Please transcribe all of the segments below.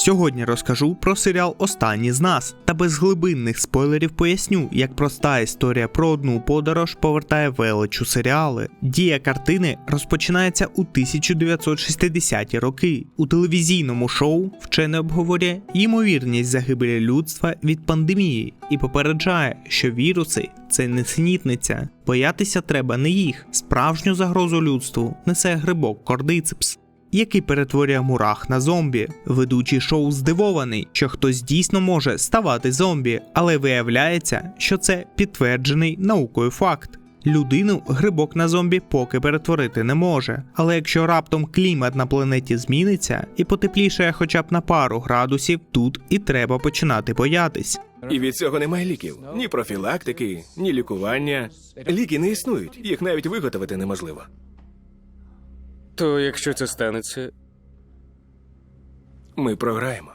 Сьогодні розкажу про серіал Останні з нас та без глибинних спойлерів поясню, як проста історія про одну подорож повертає велич у серіали. Дія картини розпочинається у 1960-ті роки. У телевізійному шоу вчене обговорює ймовірність загибелі людства від пандемії і попереджає, що віруси це несенітниця. Боятися треба не їх. Справжню загрозу людству несе грибок кордицепс який перетворює мурах на зомбі. Ведучий шоу здивований, що хтось дійсно може ставати зомбі, але виявляється, що це підтверджений наукою факт. Людину грибок на зомбі поки перетворити не може. Але якщо раптом клімат на планеті зміниться і потеплішає хоча б на пару градусів, тут і треба починати боятись. І від цього немає ліків. Ні профілактики, ні лікування. Ліки не існують, їх навіть виготовити неможливо. То якщо це станеться, Ми програємо.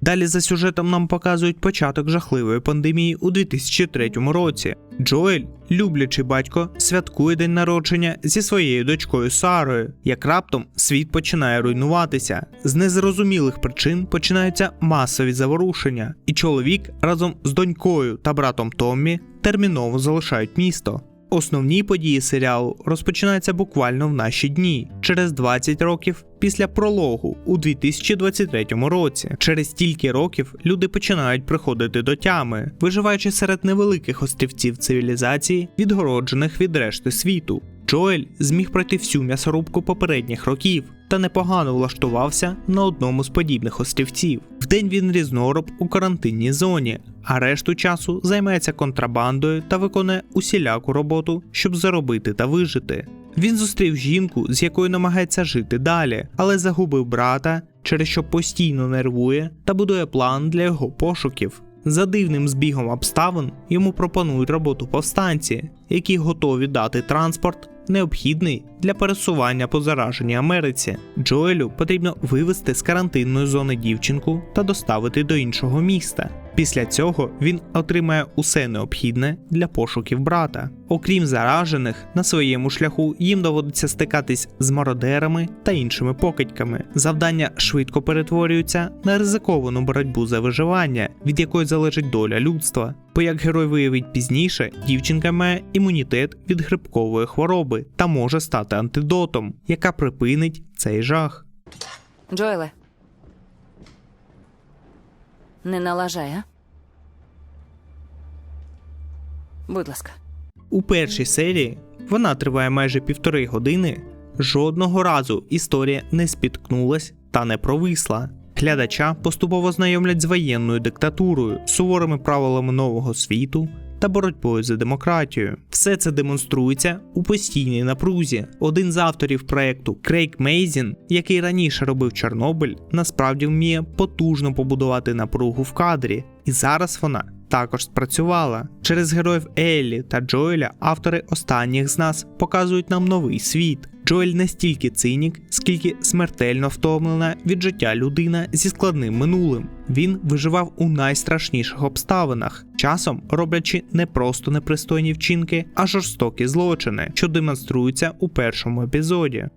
Далі за сюжетом нам показують початок жахливої пандемії у 2003 році. Джоель, люблячий батько, святкує день народження зі своєю дочкою Сарою. Як раптом світ починає руйнуватися. З незрозумілих причин починаються масові заворушення, і чоловік разом з донькою та братом Томмі терміново залишають місто. Основні події серіалу розпочинаються буквально в наші дні, через 20 років після прологу у 2023 році. Через стільки років люди починають приходити до тями, виживаючи серед невеликих острівців цивілізації, відгороджених від решти світу. Джоель зміг пройти всю м'ясорубку попередніх років та непогано влаштувався на одному з подібних острівців. Вдень він різнороб у карантинній зоні, а решту часу займається контрабандою та виконує усіляку роботу, щоб заробити та вижити. Він зустрів жінку, з якою намагається жити далі, але загубив брата, через що постійно нервує та будує план для його пошуків. За дивним збігом обставин йому пропонують роботу повстанці, які готові дати транспорт, необхідний для пересування по зараженій Америці. Джоелю потрібно вивезти з карантинної зони дівчинку та доставити до іншого міста. Після цього він отримає усе необхідне для пошуків брата. Окрім заражених, на своєму шляху їм доводиться стикатись з мародерами та іншими покидьками. Завдання швидко перетворюються на ризиковану боротьбу за виживання, від якої залежить доля людства. Бо як герой виявить пізніше, дівчинка має імунітет від грибкової хвороби та може стати антидотом, яка припинить цей жах. Джоеле. Не налажай, а? Будь ласка. У першій серії вона триває майже півтори години. Жодного разу історія не спіткнулась та не провисла. Глядача поступово знайомлять з воєнною диктатурою, суворими правилами нового світу та боротьбою за демократію. Все це демонструється у постійній напрузі. Один з авторів проекту Крейг Мейзін, який раніше робив Чорнобиль, насправді вміє потужно побудувати напругу в кадрі, і зараз вона також спрацювала. Через героїв Еллі та Джоеля автори останніх з нас показують нам новий світ. Джоель не стільки цинік, скільки смертельно втомлена від життя людина зі складним минулим. Він виживав у найстрашніших обставинах, часом роблячи не просто непристойні вчинки, а жорстокі злочини, що демонструються у першому епізоді.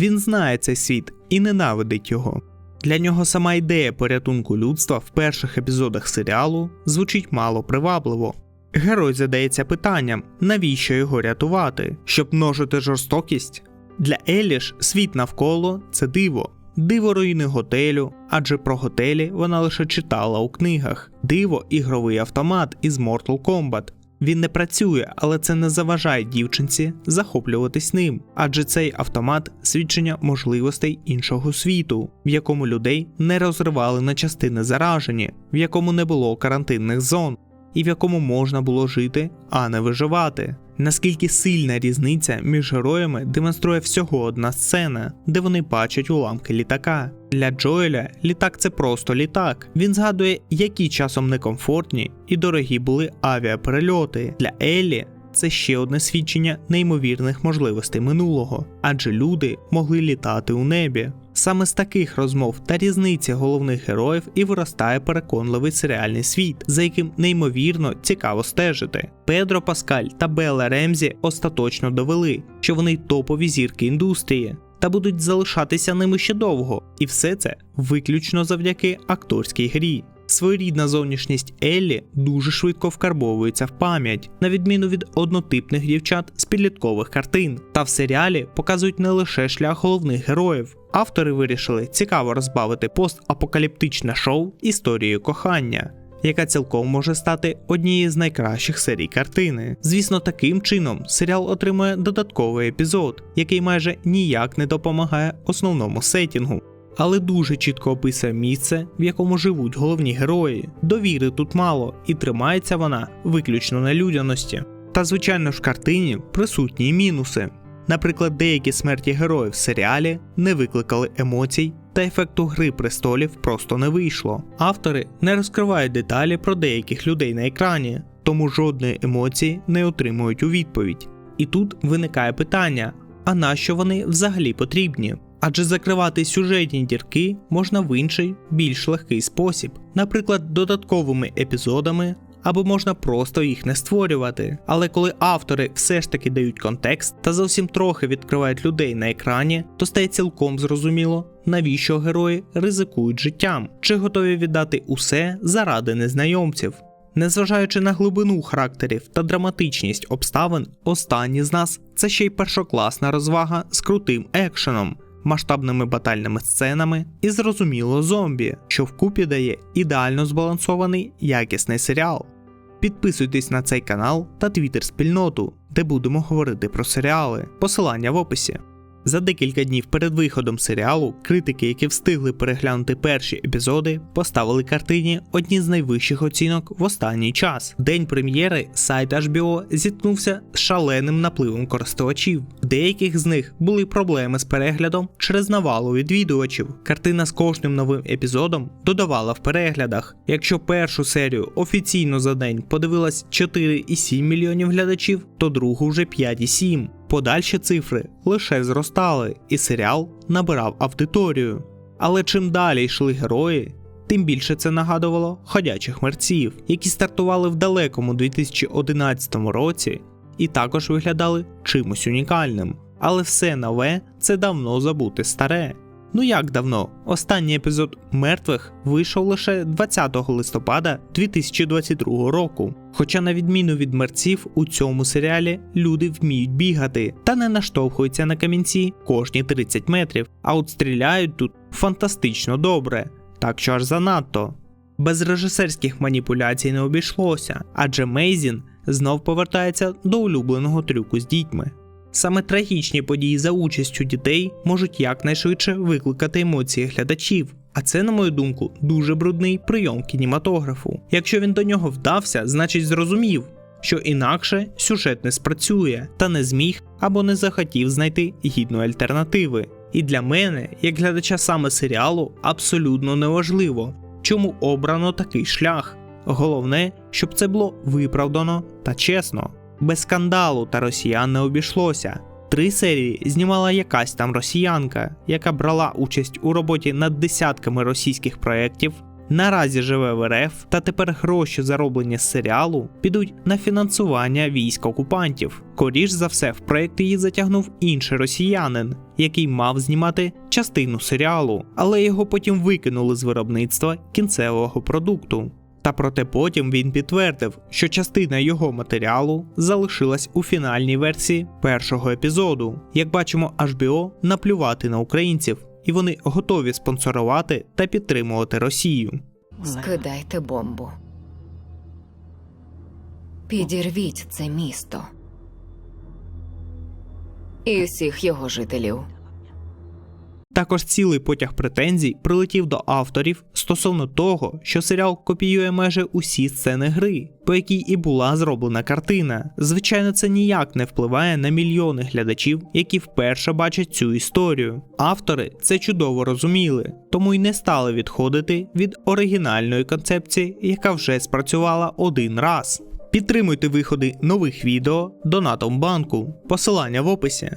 Він знає цей світ і ненавидить його. Для нього сама ідея порятунку людства в перших епізодах серіалу звучить мало привабливо. Герой задається питанням, навіщо його рятувати, щоб множити жорстокість? Для Еллі ж світ навколо це диво, диво руїни готелю, адже про готелі вона лише читала у книгах, диво ігровий автомат із Mortal Kombat. Він не працює, але це не заважає дівчинці захоплюватись ним, адже цей автомат свідчення можливостей іншого світу, в якому людей не розривали на частини заражені, в якому не було карантинних зон, і в якому можна було жити, а не виживати. Наскільки сильна різниця між героями демонструє всього одна сцена, де вони бачать уламки літака. Для Джоеля літак це просто літак. Він згадує, які часом некомфортні і дорогі були авіаперельоти. Для Еллі це ще одне свідчення неймовірних можливостей минулого, адже люди могли літати у небі. Саме з таких розмов та різниці головних героїв і виростає переконливий серіальний світ, за яким неймовірно цікаво стежити. Педро Паскаль та Белла Ремзі остаточно довели, що вони топові зірки індустрії. Та будуть залишатися ними ще довго, і все це виключно завдяки акторській грі. Своєрідна зовнішність Еллі дуже швидко вкарбовується в пам'ять, на відміну від однотипних дівчат з підліткових картин. Та в серіалі показують не лише шлях головних героїв. Автори вирішили цікаво розбавити постапокаліптичне шоу історією кохання. Яка цілком може стати однією з найкращих серій картини. Звісно, таким чином серіал отримує додатковий епізод, який майже ніяк не допомагає основному сетінгу але дуже чітко описує місце, в якому живуть головні герої. Довіри тут мало, і тримається вона виключно на людяності. Та звичайно ж картині присутні мінуси. Наприклад, деякі смерті героїв в серіалі не викликали емоцій, та ефекту гри престолів просто не вийшло. Автори не розкривають деталі про деяких людей на екрані, тому жодної емоції не отримують у відповідь. І тут виникає питання: а нащо вони взагалі потрібні? Адже закривати сюжетні дірки можна в інший, більш легкий спосіб, наприклад, додатковими епізодами, або можна просто їх не створювати. Але коли автори все ж таки дають контекст та зовсім трохи відкривають людей на екрані, то стає цілком зрозуміло, навіщо герої ризикують життям, чи готові віддати усе заради незнайомців. Незважаючи на глибину характерів та драматичність обставин, останні з нас це ще й першокласна розвага з крутим екшеном масштабними батальними сценами і зрозуміло зомбі, що вкупі дає ідеально збалансований якісний серіал. Підписуйтесь на цей канал та твіттер спільноту, де будемо говорити про серіали. Посилання в описі. За декілька днів перед виходом серіалу критики, які встигли переглянути перші епізоди, поставили картині одні з найвищих оцінок в останній час. День прем'єри сайт HBO зіткнувся з шаленим напливом користувачів. Деяких з них були проблеми з переглядом через навалу відвідувачів. Картина з кожним новим епізодом додавала в переглядах. Якщо першу серію офіційно за день подивилась 4,7 мільйонів глядачів, то другу вже 5,7. Подальші цифри лише зростали, і серіал набирав аудиторію. Але чим далі йшли герої, тим більше це нагадувало ходячих мерців, які стартували в далекому 2011 році і також виглядали чимось унікальним. Але все нове це давно забуте старе. Ну як давно? Останній епізод мертвих вийшов лише 20 листопада 2022 року. Хоча, на відміну від мерців, у цьому серіалі люди вміють бігати та не наштовхуються на камінці кожні 30 метрів, а от стріляють тут фантастично добре, так що аж занадто. Без режисерських маніпуляцій не обійшлося, адже Мейзін знов повертається до улюбленого трюку з дітьми. Саме трагічні події за участю дітей можуть якнайшвидше викликати емоції глядачів. А це, на мою думку, дуже брудний прийом кінематографу. Якщо він до нього вдався, значить зрозумів, що інакше сюжет не спрацює та не зміг або не захотів знайти гідної альтернативи. І для мене, як глядача саме серіалу, абсолютно неважливо, чому обрано такий шлях. Головне, щоб це було виправдано та чесно. Без скандалу та росіян не обійшлося. Три серії знімала якась там росіянка, яка брала участь у роботі над десятками російських проєктів. Наразі живе в РФ, та тепер гроші, зароблені з серіалу, підуть на фінансування військ окупантів. Коріш за все, в проєкт її затягнув інший росіянин, який мав знімати частину серіалу, але його потім викинули з виробництва кінцевого продукту. Та проте потім він підтвердив, що частина його матеріалу залишилась у фінальній версії першого епізоду. Як бачимо, HBO наплювати на українців, і вони готові спонсорувати та підтримувати Росію. Скидайте бомбу. Підірвіть це місто. І всіх його жителів. Також цілий потяг претензій прилетів до авторів стосовно того, що серіал копіює майже усі сцени гри, по якій і була зроблена картина. Звичайно, це ніяк не впливає на мільйони глядачів, які вперше бачать цю історію. Автори це чудово розуміли, тому й не стали відходити від оригінальної концепції, яка вже спрацювала один раз. Підтримуйте виходи нових відео донатом банку, посилання в описі.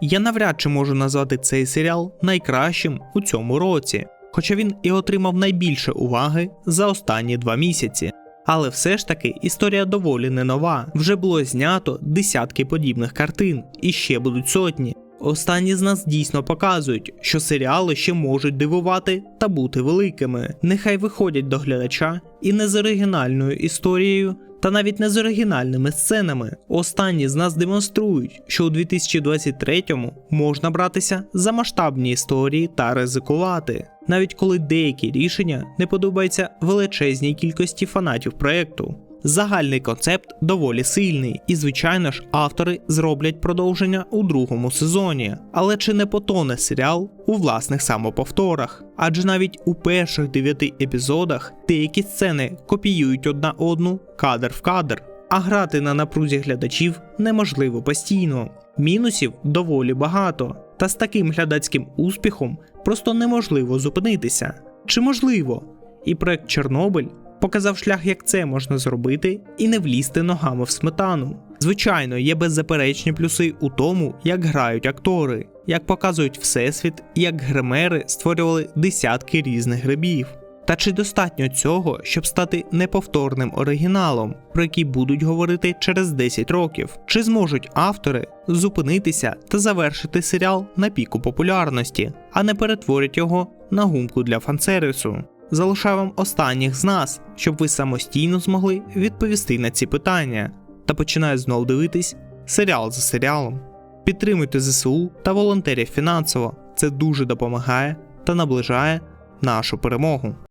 Я навряд чи можу назвати цей серіал найкращим у цьому році, хоча він і отримав найбільше уваги за останні два місяці. Але все ж таки історія доволі не нова. Вже було знято десятки подібних картин, і ще будуть сотні. Останні з нас дійсно показують, що серіали ще можуть дивувати та бути великими. Нехай виходять до глядача і не з оригінальною історією, та навіть не з оригінальними сценами. Останні з нас демонструють, що у 2023-му можна братися за масштабні історії та ризикувати, навіть коли деякі рішення не подобаються величезній кількості фанатів проекту. Загальний концепт доволі сильний, і звичайно ж, автори зроблять продовження у другому сезоні. Але чи не потоне серіал у власних самоповторах? Адже навіть у перших дев'яти епізодах деякі сцени копіюють одна одну кадр в кадр, а грати на напрузі глядачів неможливо постійно. Мінусів доволі багато, та з таким глядацьким успіхом просто неможливо зупинитися. Чи можливо? І проект Чорнобиль показав шлях, як це можна зробити, і не влізти ногами в сметану. Звичайно, є беззаперечні плюси у тому, як грають актори, як показують всесвіт, як гримери створювали десятки різних грибів. Та чи достатньо цього, щоб стати неповторним оригіналом, про який будуть говорити через 10 років? Чи зможуть автори зупинитися та завершити серіал на піку популярності, а не перетворять його на гумку для фансервісу? Залишаю вам останніх з нас, щоб ви самостійно змогли відповісти на ці питання та починаю знов дивитись серіал за серіалом. Підтримуйте ЗСУ та волонтерів фінансово. Це дуже допомагає та наближає нашу перемогу.